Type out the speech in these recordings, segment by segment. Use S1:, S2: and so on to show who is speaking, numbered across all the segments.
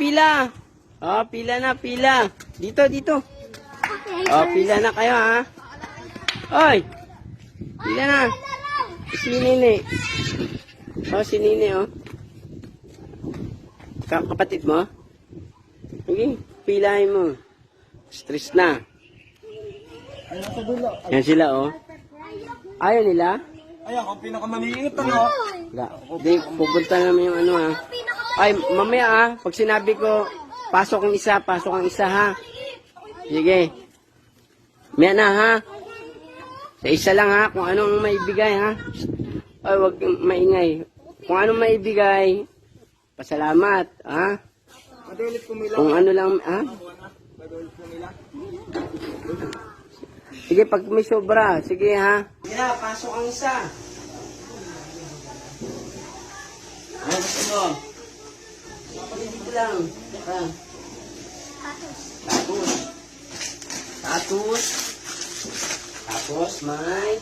S1: pila. Oh, pila na, pila. Dito, dito. Oh, pila na kayo, ha? Oy! Pila na. Si Nini. Oh, si Nini, oh. Ka kapatid mo? Sige, pilahin mo. Stress na. Yan sila, oh. Ayaw nila?
S2: Ayan, ang pinakamaliit ano.
S1: Wala. Di, pupunta naman yung ano, ha? Ay, mamaya, ha? Pag sinabi ko, pasok ang isa, pasok ang isa, ha? Sige. Maya na, ha? Sa isa lang, ha? Kung anong maibigay, ha? Ay, wag maingay. Kung anong maibigay, pasalamat, ha? Kung ano lang, ha? Sige, pag may sobra, sige, ha? Mira, pasok ang isa. Ano gusto mo? Lang. Ha? Tapos. Tapos. Tapos may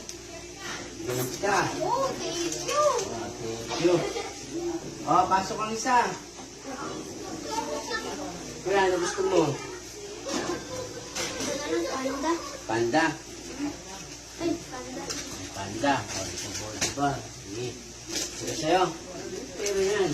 S1: ka.
S3: Oh, thank you.
S1: Oh, thank you. Oh, pasok ang isa. Kuya, ano gusto mo?
S3: Panda.
S1: Panda.
S3: Ay, panda.
S1: Panda. O, po, diba? Sige. Sige sa'yo. Pero yan.